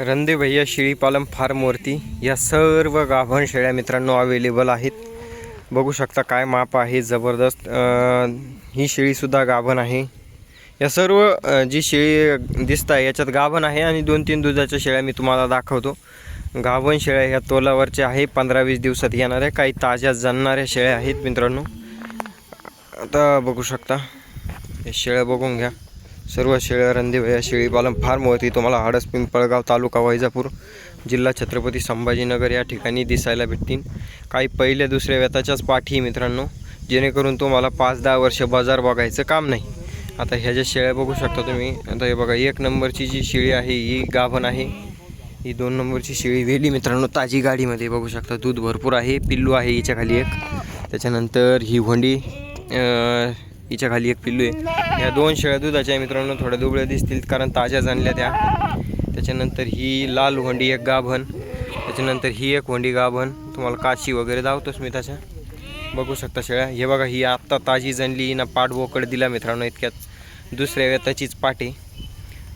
रंदे भैया शेळीपालन फार्मवरती या सर्व गाभण शेळ्या मित्रांनो अवेलेबल आहेत. बघू शकता काय माप आहे जबरदस्त ही शेळीसुद्धा गाभण आहे. या सर्व जी शेळी दिसत आहे याच्यात गाभण आहे आणि दोन तीन दुधाच्या शेळ्या मी तुम्हाला दाखवतो. गाभण शेळ्या ह्या तोलावरच्या आहे पंधरा वीस दिवसात येणाऱ्या काही ताज्या जणणाऱ्या शेळ्या आहेत मित्रांनो. आता बघू शकता. हे शेळ्या बघून घ्या. सर्व शेळ्या रणदेव शेळीपालन फार्मवरती तुम्हाला हडस पिंपळगाव तालुका वैजापूर जिल्हा छत्रपती संभाजीनगर या ठिकाणी दिसायला भेटतील. काही पहिल्या दुसऱ्या व्यताच्याच पाठी मित्रांनो. जेणेकरून तुम्हाला पाच दहा वर्ष बाजार बघायचं काम नाही. आता ह्या ज्या शेळ्या बघू शकता तुम्ही आता हे बघा एक नंबरची जी शेळी आहे ही गाभण आहे. ही दोन नंबरची शेळी वेली मित्रांनो ताजी गाडीमध्ये बघू शकता. दूध भरपूर आहे पिल्लू आहे हिच्या खाली एक. त्याच्यानंतर ही होंडी हिच्या खाली एक पिल्लू आहे. या दोन शेळ्या दुधाच्या मित्रांनो थोड्या दुबळ्या दिसतील कारण ताज्या आणल्या त्या. त्याच्यानंतर ही लाल होंडी एक गाभण. त्याच्यानंतर ही एक होंडी गाभण. तुम्हाला काशी वगैरे धावतोच मी त्याच्या बघू शकता शेळ्या. हे बघा ही आत्ता ताजी जणली ना पाठ बोकड दिला मित्रांनो इतक्यात. दुसऱ्या व्यताचीच पाठी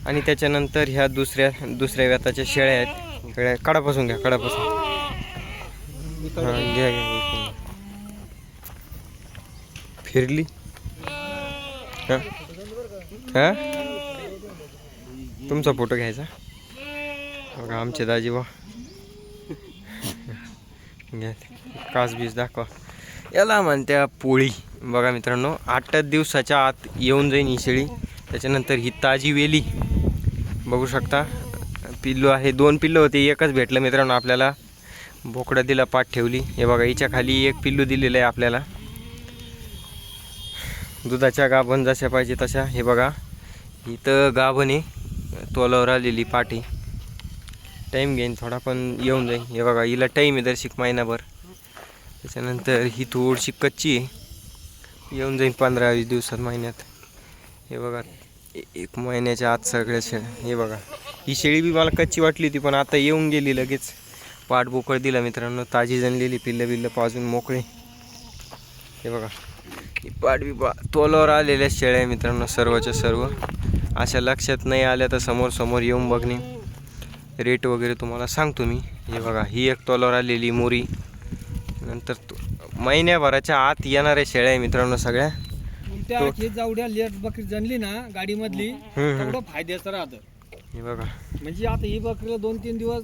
आणि त्याच्यानंतर ह्या दुसऱ्या दुसऱ्या व्यताच्या शेळ्या आहेत. शेळ्या कडापासून घ्या कडापासून घ्या घ्या. फिरली. हां हां? तुमचा फोटो घ्यायचा? बघा आमचे दाजी वा कास बीज दाखवा. याला म्हणत्या पोळी. बघा मित्रांनो आठ दिवसाच्या आत येऊन जाईन ही शेळी. त्याच्यानंतर ही ताजी वेली. बघू शकता. पिल्लू आहे दोन पिल्लू होते एकच भेटलं मित्रांनो आपल्याला. बोकडा दिला पाठ ठेवली. हे बघा हिच्या खाली एक पिल्लू दिलेलं आहे आपल्याला. दुधाच्या गाभण जशा पाहिजे तशा. हे बघा इथं गाभण आहे. तोलावर आलेली पाठी टाईम घेईन थोडा पण येऊन जाईल हे बघा हिला टाईम आहे दर्शिक महिनाभर. त्याच्यानंतर ही थोडीशी कच्ची आहे. येऊन जाईल पंधरा वीस दिवसात महिन्यात. हे बघा एक महिन्याच्या आत सगळ्या शेळ्या. हे बघा ही शेळी बी मला कच्ची वाटली होती पण आता येऊन गेली लगेच. पाठ बोकळ दिला मित्रांनो. ताजी जनलेली पिल्लं बिल्लं पाजून मोकळे. हे बघा पाठ बी पा तोलावर आलेल्या शेळ्या मित्रांनो सर्वच्या सर्व. अशा लक्षात नाही आल्या तर समोर समोर येऊन बघणे रेट वगैरे तुम्हाला सांगतो मी. हे बघा ही एक तोलावर आलेली मोरी. नंतर तो महिन्याभराच्या आत येणाऱ्या शेळ्या आहे मित्रांनो सगळ्या. त्या जावड्या लेट बकरी जनली ना गाडीमधली फायद्याचं राहतं. हे बघा. म्हणजे आता ही बकरीला दोन तीन दिवस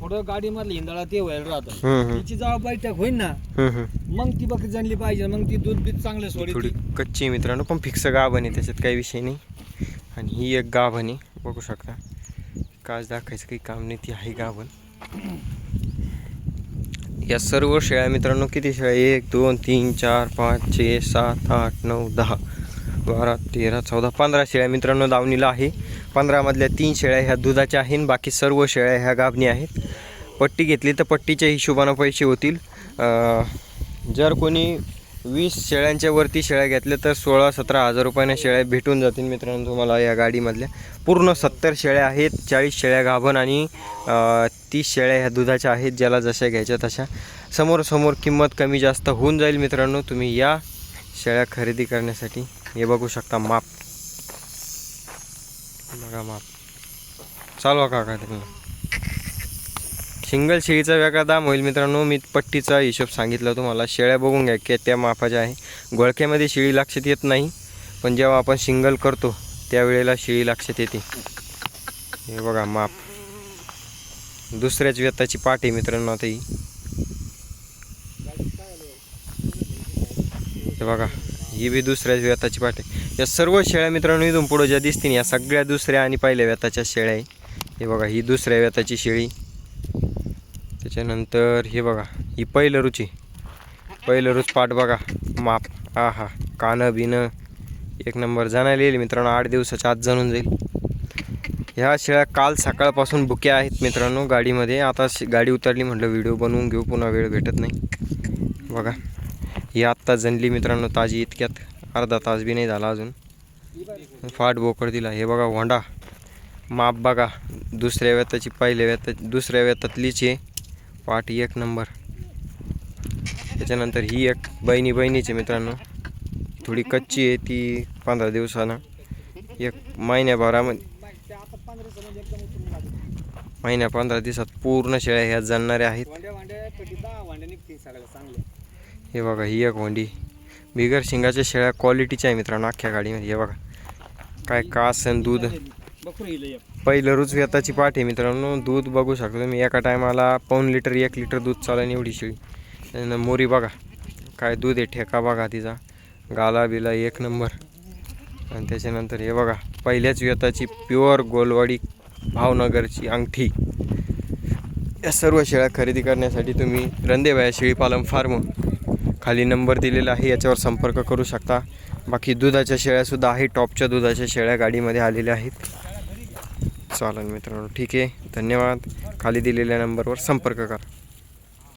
थोडं गाडीमधलं हिंदळा ते व्हायला राहतं. हम्म. तिची जेव्हा बैठक होईल ना हम्म, हम्म. मग ती बकरी जनली पाहिजे मग ती दूध बीत चांगलं सोडी थोडी कच्ची आहे मित्रांनो पण फिक्स गाभण आहे त्याच्यात काही विषय नाही. आणि ही एक गाभण आहे बघू शकता. काच दाखायचं काही काम नाही ती आहे गाभण. या सर्व शेळ्या मित्रांनो किती शेळ्या? एक दोन तीन चार पाच छे सात आठ नऊ दहा. बारा तेरा चौदा पंधरा शेळ्या मित्रांनो दावणीला आहे. पंधरामधल्या तीन शेळ्या ह्या दुधाच्या आहेत बाकी सर्व शेळ्या ह्या गाभणी आहेत. पट्टी घेतली तर पट्टीच्या हिशोबानं पैसे होतील. जर कोणी वीस शेळ्यांच्या वरती शेळ्या घेतल्या तर सोळा सतरा हजार रुपयाने शेळ्या भेटून जातील मित्रांनो तुम्हाला या गाडीमधल्या. पूर्ण सत्तर शेळ्या आहेत चाळीस शेळ्या गाभण आणि तीस शेळ्या ह्या दुधाच्या आहेत ज्याला जशा घ्यायच्या तशा. समोर समोर किंमत कमी जास्त होऊन जाईल मित्रांनो तुम्ही या शेळ्या खरेदी करण्यासाठी. हे बघू शकता माप. बघा माप. चालवा काका तुम्ही सिंगल शेळीचा वेगळा दाम होईल मित्रांनो. मी पट्टीचा हिशोब सांगितला तुम्हाला. शेळ्या बघून घ्या की त्या मापाच्या आहे. गोळख्यामध्ये शेळी लक्षात येत नाही. पण जेव्हा आपण सिंगल करतो त्यावेळेला शेळी लक्षात येते. हे बघा माप. दुसऱ्याच व्यताची पाठ आहे मित्रांनो आता ही. हे बघा ही बी दुसऱ्याच व्यताची पाठ आहे या सर्व शेळ्या मित्रांनो इथून पुढं ज्या दिसतील या सगळ्या दुसऱ्या आणि पहिल्या व्यताच्या शेळ्या आहे. हे बघा ही दुसऱ्या व्यताची शेळी. त्याच्यानंतर हे बघा ही पहिलं रुची. पहिलं रुच पाठ बघा. माप आ हा कानं बिनं. एक नंबर जाणायला येईल मित्रांनो आठ दिवसाच्या आत जाणून जाईल. ह्या शेळ्या काल सकाळपासून बुक्या आहेत मित्रांनो गाडीमध्ये. आता श- गाडी उतरली म्हटलं व्हिडिओ बनवून घेऊ पुन्हा वेळ भेटत नाही. बघा. ही आत्ता जनली मित्रांनो ताजी इतक्यात अर्धा तास बी नाही झाला अजून. फाट बोकड दिला. हे बघा होंडा माप बघा. दुसऱ्या व्यताची पहिल्या व्यता दुसऱ्या व्यतातलीच आहे पाठ एक नंबर. त्याच्यानंतर ही एक बहिणी बहिणीची मित्रांनो. थोडी कच्ची आहे ती पंधरा दिवसानं. एक महिन्याभरामध्ये महिन्या पंधरा दिवसात पूर्ण शेळ्या ह्या जाणणाऱ्या आहेत. हे बघा ही एक होंडी. बिगर शिंगाच्या शेळ्या क्वालिटीच्या आहे मित्रांनो अख्ख्या गाडीमध्ये. हे बघा काय कास आणि दूध. पहिलं रुच व्यताची पाठ आहे मित्रांनो दूध बघू शकतो मी एका टायमाला पाऊन लिटर एक लिटर दूध चालेल एवढी शेळी. मोरी बघा काय दूध आहे ठेका बघा तिचा. गाला बिला एक नंबर. आणि त्याच्यानंतर हे बघा पहिल्याच व्यताची प्युअर गोलवाडी भावनगरची अंगठी. या सर्व शेळ्या खरेदी करण्यासाठी तुम्ही रंदेबाया शेळी पालन फार्म खाली नंबर दिलेला आहे याच्यावर संपर्क करू शकता. बाकी दुधाच्या शेळ्यासुद्धा आहे टॉपच्या दुधाच्या शेळ्या गाडीमध्ये आलेल्या आहेत. चालेल मित्रांनो ठीक आहे. धन्यवाद. खाली दिलेल्या नंबरवर संपर्क करा.